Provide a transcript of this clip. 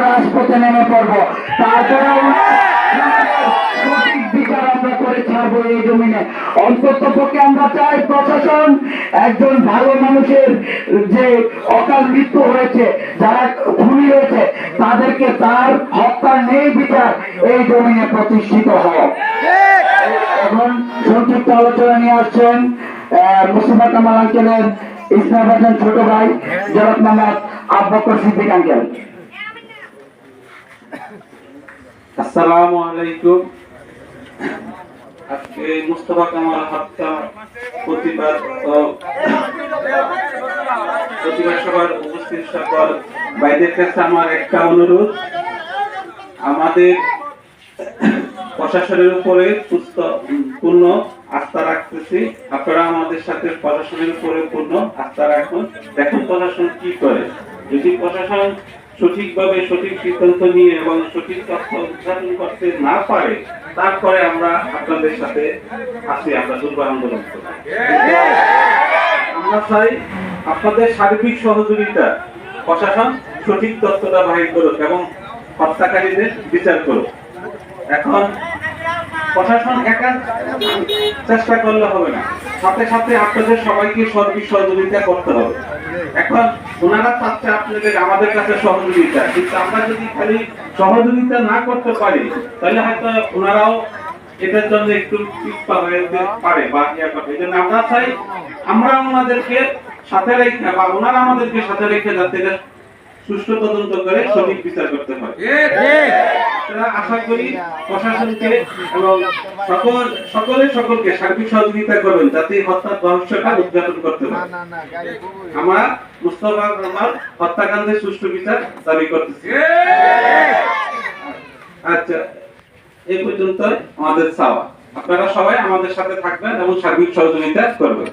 রাজপথে নেমে পড়ব। তারপরেও সঠিক বিচার আমরা করে ছাড়বো এই জমিনে। অন্তত পক্ষে আমরা চাই প্রশাসন একজন ভালো মানুষের যে অকাল মৃত্যু হয়েছে যারা খুনি হয়েছে তাদেরকে তার হত্যার নেই বিচার এই জমিনে প্রতিষ্ঠিত এখন সংক্ষিপ্ত আলোচনা নিয়ে আসছেন আহ, মুস্তফা কামাল আঙ্কেলের ইসলাম ছোট ভাই জরত মোহাম্মদ আব্বাকর সিদ্দিক আঙ্কেল। আসসালামু আলাইকুম। আজকে মুস্তফা কামাল প্রতিবাদ প্রতিবাদ উপস্থিত সকল ভাইদের কাছে আমার একটা অনুরোধ। আমাদের প্রশাসনের উপরে পূর্ণ আস্থা রাখতেছি। আপনারা আমাদের সাথে প্রশাসনের উপরে পূর্ণ আস্থা রাখুন। দেখুন প্রশাসন কি করে। যদি প্রশাসন সঠিকভাবে সঠিক সিদ্ধান্ত নিয়ে এবং সঠিক তথ্য উদ্ঘাটন করতে না পারে, তারপরে আমরা আপনাদের সাথে আছি, আমরা দুর্গ আন্দোলন করি আমরা চাই আপনাদের সার্বিক সহযোগিতা, প্রশাসন সঠিক তথ্যটা বাহির করুক এবং হত্যাকারীদের বিচার করুক। এখন প্রশাসন একা চেষ্টা করলে হবে না। সাথে সাথে আপনাদের সবাইকে সর্বিক সহযোগিতা করতে হবে। এখন ওনারা চাচ্ছে আপনাদের, আমাদের কাছে সহযোগিতা। কিন্তু আমরা যদি খালি সহযোগিতা না করতে পারি, তাহলে হয়তো ওনারাও এটার জন্য একটু পিছপা হয়ে পারে বা ইয়া এই জন্য আমরা চাই, আমরা ওনাদেরকে সাথে রেখে বা ওনারা আমাদেরকে সাথে রেখে যাতে সুষ্ঠু তদন্ত করে সঠিক বিচার করতে পারে আশা করি প্রশাসনকে এবং সকল সকলে সকলকে সার্বিক সহযোগিতা করবেন যাতে হত্যার রহস্যটা উদ্ঘাটন করতে পারে। আমরা মুস্তফা হত্যাকাণ্ডের সুষ্ঠু বিচার দাবি করতেছি। আচ্ছা এই পর্যন্ত আমাদের চাওয়া। আপনারা সবাই আমাদের সাথে থাকবেন এবং সার্বিক সহযোগিতা করবেন।